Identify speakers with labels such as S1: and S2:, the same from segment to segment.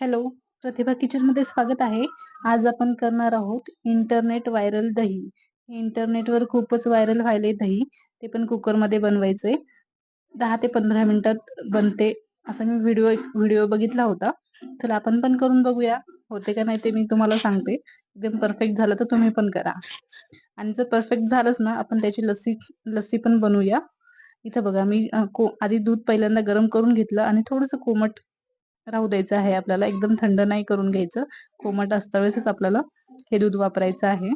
S1: Hello प्रतिभा किचनमध्ये स्वागत आहे. आज आपण करणार आहोत इंटरनेट व्हायरल दही. इंटरनेटवर खूपच व्हायरल व्हायले दही. ते पण कुकरमध्ये बनवायचे बनवायचंय. दहा ते पंधरा मिनिटात बनते. असा मी व्हिडिओ व्हिडिओ बघितला होता. तर आपण पण करून बघूया. होते का नाही ते मी तुम्हाला सांगते. एकदम परफेक्ट झालं तर तुम्ही पण करा. आणि जर परफेक्ट झालंच ना आपण त्याची लस्सी लस्सी पण बनवूया. इथं बघा मी आधी दूध पहिल्यांदा गरम करून घेतलं आणि थोडस कोमट राहू द्यायचं आहे. आपल्याला एकदम थंड नाही करून घ्यायचं. कोमट असतावेळेसच आपल्याला हे दूध वापरायचं आहे.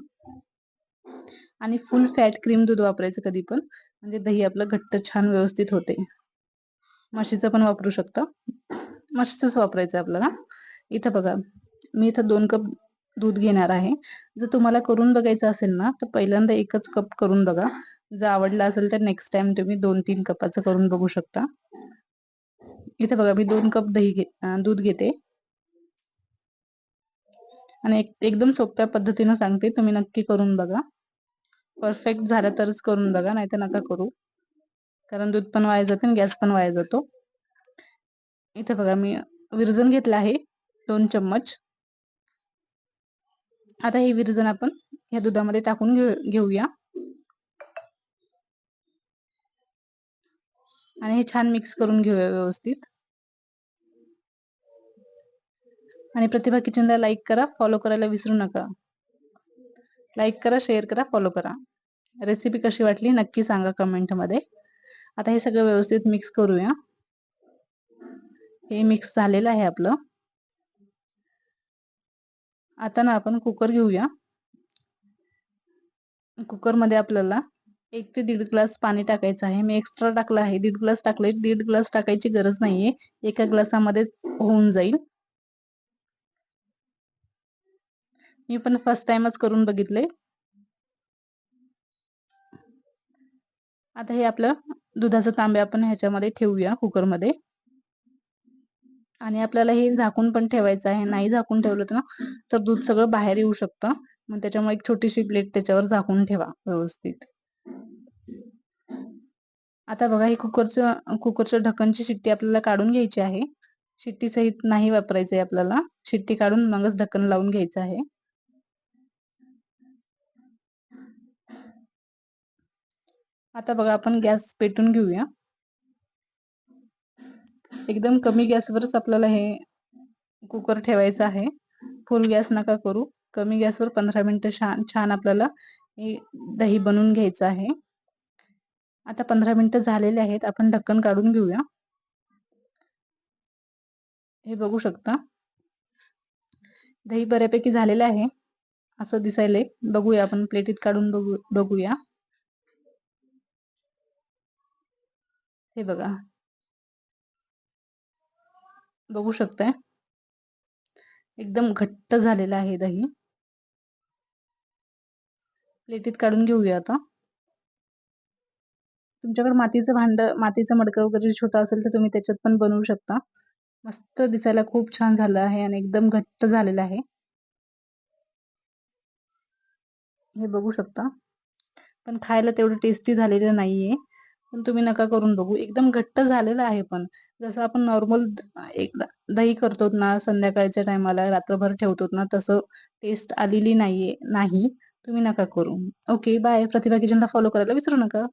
S1: आणि फुल फॅट क्रीम दूध वापरायचं कधी पण. म्हणजे दही आपलं घट्ट छान व्यवस्थित होते. म्हशीचं पण वापरू शकता. म्हशीचंच वापरायचं आपल्याला. इथं बघा मी इथं दोन कप दूध घेणार आहे. जर तुम्हाला करून बघायचं असेल ना तर पहिल्यांदा एकच कप करून बघा. जर आवडला असेल तर नेक्स्ट टाइम तुम्ही दोन तीन कपाचं करून बघू शकता. इथे बघा मी दोन कप दही घे दूध घेते. आणि एक, एकदम सोप्या पद्धतीनं सांगते तुम्ही नक्की करून बघा. परफेक्ट झालं तरच करून बघा नाही तर नका करू. कारण दूध पण वाया जाते आणि गॅस पण वाया जातो. इथे बघा मी विरजन घेतलं आहे दोन चम्मच. आता हे विरजन आपण या दुधामध्ये टाकून घेऊया. आणि हे छान मिक्स करून घेऊया व्यवस्थित. आणि प्रतिभा किचनला लाईक करा फॉलो करायला विसरू नका. लाईक करा शेअर करा फॉलो करा. रेसिपी कशी वाटली नक्की सांगा कमेंटमध्ये आता हे सगळं व्यवस्थित मिक्स करूया. हे मिक्स झालेलं आहे आपलं. आता ना आपण कुकर घेऊया. कुकरमध्ये आपल्याला एक ते दीड ग्लास पाणी टाकायचं आहे. मी एक्स्ट्रा टाकलं आहे. दीड ग्लास टाकले दीड ग्लास टाकायची गरज नाहीये. एका ग्लासामध्ये होऊन जाईल. मी पण फर्स्ट टाइमच करून बघितले आता हे आपलं दुधाचं तांबे आपण ह्याच्यामध्ये ठेवूया कुकरमध्ये. आणि आपल्याला हे झाकून पण ठेवायचं आहे. नाही झाकून ठेवलं तर तर दूध सगळं बाहेर येऊ शकतं. मग त्याच्यामुळे एक छोटीशी प्लेट त्याच्यावर झाकून ठेवा व्यवस्थित. आता बघा हे कुकरचं कुकरचं ढक्कनची शिट्टी आपल्याला काढून घ्यायची आहे. शिट्टी सहित नाही वापरायचंय आपल्याला. शिट्टी काढून मगच ढक्कन लावून घ्यायचं आहे. आता बघा आपण गॅस पेटून घेऊया. एकदम कमी गॅसवरच आपल्याला हे कुकर ठेवायचं आहे. फुल गॅस नका करू. कमी गॅसवर पंधरा मिनिटं छान छान आपल्याला हे दही बनवून घ्यायचं आहे. आता पंधरा मिनिटं झालेले आहेत आपण ढक्कन काढून घेऊया. हे बघू शकता. दही बऱ्यापैकी झालेलं आहे असं दिसायलंय. बघूया आपण प्लेटीत काढून बघू बघूया. हे बघा. बघू शकताय. एकदम घट्ट झालेलं आहे दही. प्लेटीत काढून घेऊया आता. तुमच्याकडे मातीचं भांडं मातीचं मडकं वगैरे छोटं असेल तर तुम्ही त्याच्यात पण बनवू शकता. मस्त दिसायला खूप छान झालं आहे आणि एकदम घट्ट झालेलं आहे. हे बघू शकता. पण खायला तेवढं टेस्टी झालेलं नाहीये. पण तुम्ही नका करून बघू. एकदम घट्ट झालेलं आहे पण. जसं आपण नॉर्मल एक दही करतो ना संध्याकाळच्या टायमाला रात्रभर ठेवतो ना तसं टेस्ट आलेली नाहीये नाही. तुम्ही नका करू. ओके बाय प्रतिभा किचनला फॉलो करायला विसरू नका.